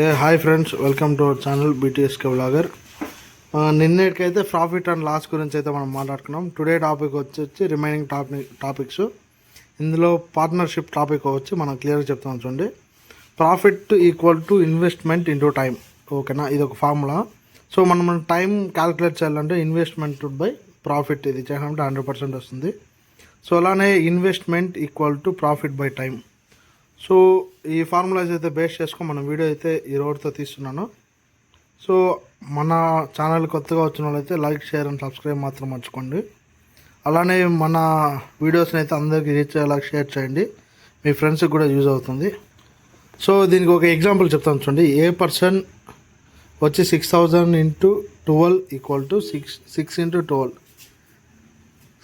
A hi friends welcome to our channel బీటీఎస్కే vlogger నిన్నటికైతే profit and loss గురించి అయితే మనం మాట్లాడుకున్నాం. టుడే టాపిక్ వచ్చి రిమైనింగ్ టాపిక్ టాపిక్స్ ఇందులో పార్ట్నర్షిప్ టాపిక్ వచ్చి మనం క్లియర్గా చెప్తాం చూడండి. Profit equal to investment into time ఓకేనా ఇది ఒక ఫార్ములా సో మనం మన టైం క్యాలిక్యులేట్ చేయాలంటే ఇన్వెస్ట్మెంట్ బై ప్రాఫిట్ ఇది చేయాలంటే హండ్రెడ్ పర్సెంట్ వస్తుంది. సో అలానే investment equal to profit by time so ఈ ఫార్ములాస్ అయితే బేస్ చేసుకొని మన వీడియో అయితే ఈ రోడ్తో తీస్తున్నాను. సో మన ఛానల్ కొత్తగా వచ్చిన వాళ్ళైతే లైక్ షేర్ అండ్ సబ్స్క్రైబ్ మాత్రం మర్చిపోండి. అలానే మన వీడియోస్ని అయితే అందరికీ రీచ్ అయ్యేలా షేర్ చేయండి. మీ ఫ్రెండ్స్కి కూడా యూజ్ అవుతుంది. సో దీనికి ఒక ఎగ్జాంపుల్ చెప్తాను చూడండి. ఏ పర్సన్ వచ్చి six thousand into twelve equal to six six into twelve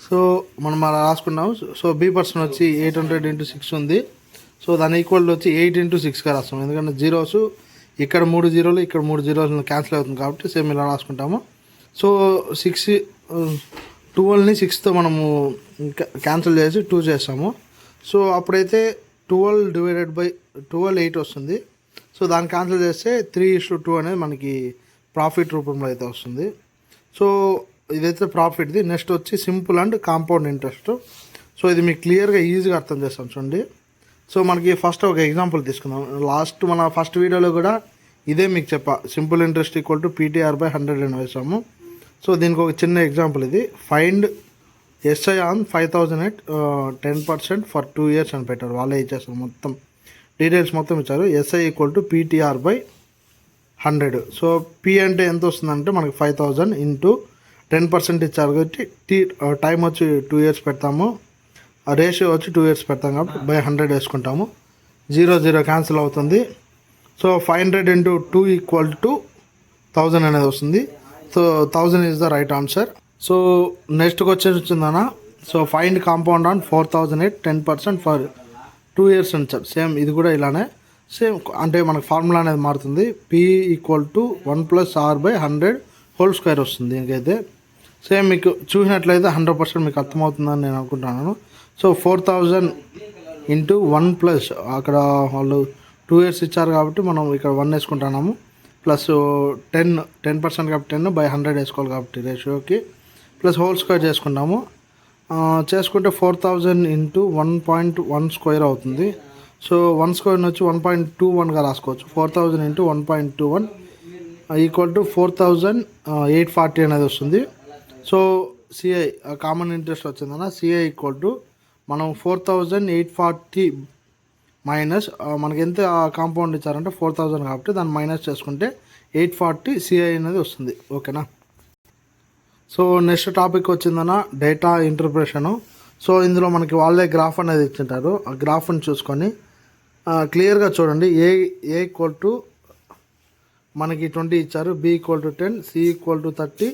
so మనం అలా రాసుకున్నాం. సో బి పర్సన్ వచ్చి ఎయిట్ హండ్రెడ్ ఇంటూ సిక్స్ ఉంది. సో దాని ఈక్వల్ వచ్చి ఎయిట్ ఇంటూ సిక్స్గా రాస్తాం. ఎందుకంటే జీరోస్ ఇక్కడ మూడు జీరోలు ఇక్కడ మూడు జీరోలు క్యాన్సిల్ అవుతుంది కాబట్టి సేమ్ ఇలా రాసుకుంటాము. సో సిక్స్ ట్వెల్వ్ని సిక్స్తో మనము క్యాన్సిల్ చేసి టూ చేస్తాము. సో అప్పుడైతే twelve divided by twelve eight వస్తుంది. సో దాన్ని క్యాన్సిల్ చేస్తే త్రీ ఇష్యూ టూ అనేది మనకి ప్రాఫిట్ రూపంలో అయితే వస్తుంది. సో ఇదైతే ప్రాఫిట్ది నెక్స్ట్ వచ్చి simple and compound interest so ఇది మీకు క్లియర్గా ఈజీగా అర్థం చేస్తాం చూడండి. సో మనకి ఫస్ట్ ఒక ఎగ్జాంపుల్ తీసుకుందాం. లాస్ట్ మన ఫస్ట్ వీడియోలో కూడా ఇదే మీకు చెప్పా. Simple interest equal to PTR by hundred అని వేసాము సో దీనికి ఒక చిన్న ఎగ్జాంపుల్ ఇది. Find SI on five thousand at ten percent for two years అని పెట్టారు. వాళ్ళే ఇచ్చేస్తారు మొత్తం. డీటెయిల్స్ మొత్తం ఇచ్చారు. SI equal to PTR by hundred so P అంటే ఎంత వస్తుందంటే మనకి five thousand into ten percent ఇచ్చారు కాబట్టి టీ టైం uh, వచ్చి టూ ఇయర్స్ పెడతాము. ఆ రేషియో వచ్చి టూ ఇయర్స్ పెడతాం కాబట్టి బై హండ్రెడ్ వేసుకుంటాము. జీరో జీరో క్యాన్సిల్ అవుతుంది. So five hundred into two equal to thousand అనేది వస్తుంది. So thousand is the right answer so నెక్స్ట్కి వచ్చేసి వచ్చిందన్న. So find compound on four thousand at ten percent for two years అని sir same ఇది కూడా ఇలానే. Same అంటే మనకు ఫార్ములా అనేది మారుతుంది. P equal to one plus R by hundred whole square వస్తుంది. దీనికైతే. సేమ్ మీకు చూసినట్లయితే హండ్రెడ్ పర్సెంట్ మీకు అర్థమవుతుందని నేను అనుకుంటున్నాను. So four thousand into one plus అక్కడ వాళ్ళు టూ ఇయర్స్ ఇచ్చారు కాబట్టి మనం ఇక్కడ వన్ వేసుకుంటున్నాము. ప్లస్ టెన్ టెన్ పర్సెంట్ కాబట్టి టెన్ బై హండ్రెడ్ వేసుకోవాలి కాబట్టి రేషియోకి. ప్లస్ హోల్ స్క్వేర్ చేసుకుంటాము. చేసుకుంటే four thousand into one point one square అవుతుంది. సో వన్ స్క్వేర్ వచ్చి వన్ పాయింట్ టూ వన్గా రాసుకోవచ్చు. Four thousand into one point two one equal to four thousand eight forty అనేది వస్తుంది. సో సిఐ కామన్ ఇంట్రెస్ట్ వచ్చిందన్న CI equal to మనం four thousand eight forty minus మనకి ఎంత compound ఇచ్చారంటే ఫోర్ థౌజండ్ కాబట్టి దాన్ని మైనస్ చేసుకుంటే ఎయిట్ ఫార్టీ సిఐ అనేది వస్తుంది. ఓకేనా? సో నెక్స్ట్ టాపిక్ వచ్చిందన్న డేటా ఇంటర్ప్రిటేషను సో ఇందులో మనకి వాళ్ళే గ్రాఫ్ అనేది ఇచ్చింటారు. ఆ గ్రాఫ్ని చూసుకొని క్లియర్గా చూడండి. ఏ ఏ ఈక్వల్ టు మనకి ట్వంటీ ఇచ్చారు. B equal to ten C equal to thirty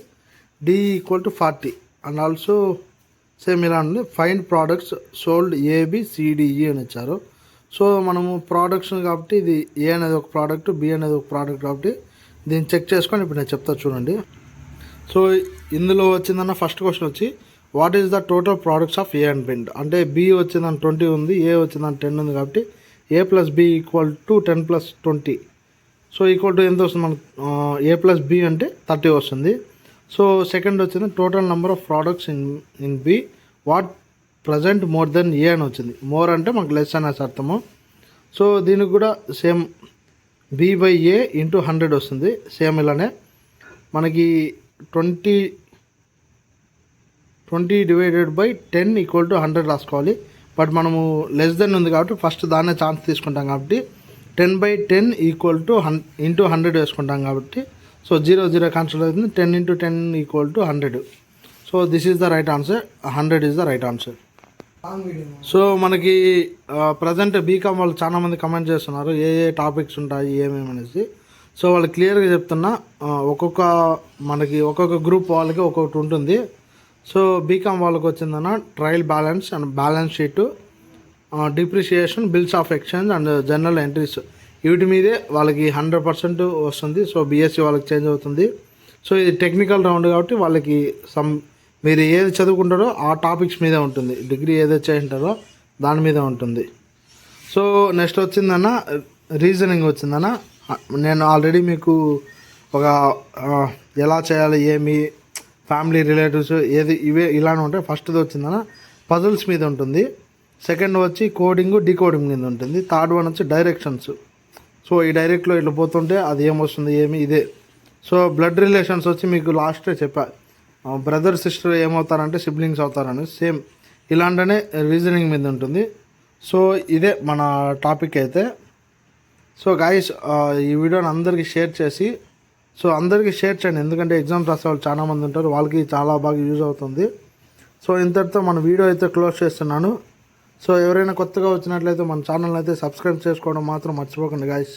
D equal to forty and also same ఇలా ఉంది ఫైన్ ప్రోడక్ట్స్ సోల్డ్ ఏబిసిడిఈ అని ఇచ్చారు. సో మనము ప్రోడక్ట్స్ కాబట్టి ఇది ఏ అనేది ఒక ప్రోడక్ట్ బి అనేది ఒక ప్రోడక్ట్ కాబట్టి దీన్ని చెక్ చేసుకొని ఇప్పుడు నేను చెప్తా చూడండి. సో ఇందులో వచ్చిందన్న ఫస్ట్ క్వశ్చన్ వచ్చి what is the total products of A and bind అంటే బి వచ్చిందని ట్వంటీ ఉంది ఏ వచ్చిందని టెన్ ఉంది కాబట్టి A plus B equal to ten plus twenty so equal to ఎంత వస్తుంది మనకు? ఏ ప్లస్ బి అంటే థర్టీ వస్తుంది. సో సెకండ్ వచ్చింది total number of products in in B. What present more than A అని వచ్చింది. మోర్ అంటే మాకు లెస్ అనేసి అర్థము. సో దీనికి కూడా same B by A into hundred వస్తుంది. సేమ్ ఇలానే. మనకి twenty twenty divided by ten equal to hundred రాసుకోవాలి. బట్ మనము లెస్ దెన్ ఉంది కాబట్టి ఫస్ట్ దాన్నే ఛాన్స్ తీసుకుంటాం కాబట్టి ten by ten equal to hun into hundred వేసుకుంటాం కాబట్టి సో జీరో జీరో క్యాన్సిల్ అవుతుంది. Ten into ten equal to hundred so this is the right answer hundred is the right answer so మనకి present BCom వాళ్ళు చాలా మంది comment చేస్తున్నారు. ఏ ఏ topics ఉంటాయి ఏమేమి అనేసి. సో వాళ్ళు క్లియర్గా చెప్తున్నా ఒక్కొక్క మనకి ఒక్కొక్క గ్రూప్ వాళ్ళకి ఒక్కొక్కటి ఉంటుంది. సో బీకామ్ వాళ్ళకి వచ్చిందన్న trial balance and balance sheet depreciation bills of exchange and general entries వీటి మీదే వాళ్ళకి హండ్రెడ్ పర్సెంట్ వస్తుంది. సో బీఎస్సీ వాళ్ళకి చేంజ్ అవుతుంది. సో ఇది టెక్నికల్ రౌండ్ కాబట్టి వాళ్ళకి సమ్ మీరు ఏది చదువుకుంటారో ఆ టాపిక్స్ మీదే ఉంటుంది. డిగ్రీ ఏదైతే చేయింటారో దాని మీద ఉంటుంది. సో నెక్స్ట్ వచ్చిందన్న రీజనింగ్ వచ్చిందన్న నేను ఆల్రెడీ మీకు ఒక ఎలా చేయాలి ఏమి ఫ్యామిలీ రిలేటివ్స్ ఏది ఇవే ఇలానే ఉంటాయి ఫస్ట్ది వచ్చిందన్న పజిల్స్ మీద ఉంటుంది. సెకండ్ వచ్చి కోడింగ్ డీకోడింగ్ మీద ఉంటుంది. థర్డ్ వన్ వచ్చి డైరెక్షన్స్ సో ఈ డైరెక్ట్లో ఇట్లా పోతుంటే అది ఏమొస్తుంది ఏమి ఇదే. సో బ్లడ్ రిలేషన్స్ వచ్చి మీకు లాస్ట్ చెప్పా. బ్రదర్ సిస్టర్ ఏమవుతారంటే సిబ్లింగ్స్ అవుతారని సేమ్ ఇలాంటనే రీజనింగ్ మీద ఉంటుంది. సో ఇదే మన టాపిక్ అయితే. సో గాయస్ ఈ వీడియోని అందరికీ షేర్ చేసి సో అందరికీ షేర్ చేయండి. ఎందుకంటే ఎగ్జామ్స్ రాసే వాళ్ళు చాలామంది ఉంటారు. వాళ్ళకి చాలా బాగా యూజ్ అవుతుంది. సో ఇంతటితో మన వీడియో అయితే క్లోజ్ చేస్తున్నాను. సో ఎవరైనా కొత్తగా వచ్చినట్లయితే మన ఛానల్ అయితే సబ్స్క్రైబ్ చేసుకోవడం మాత్రం మర్చిపోకండి గాయస్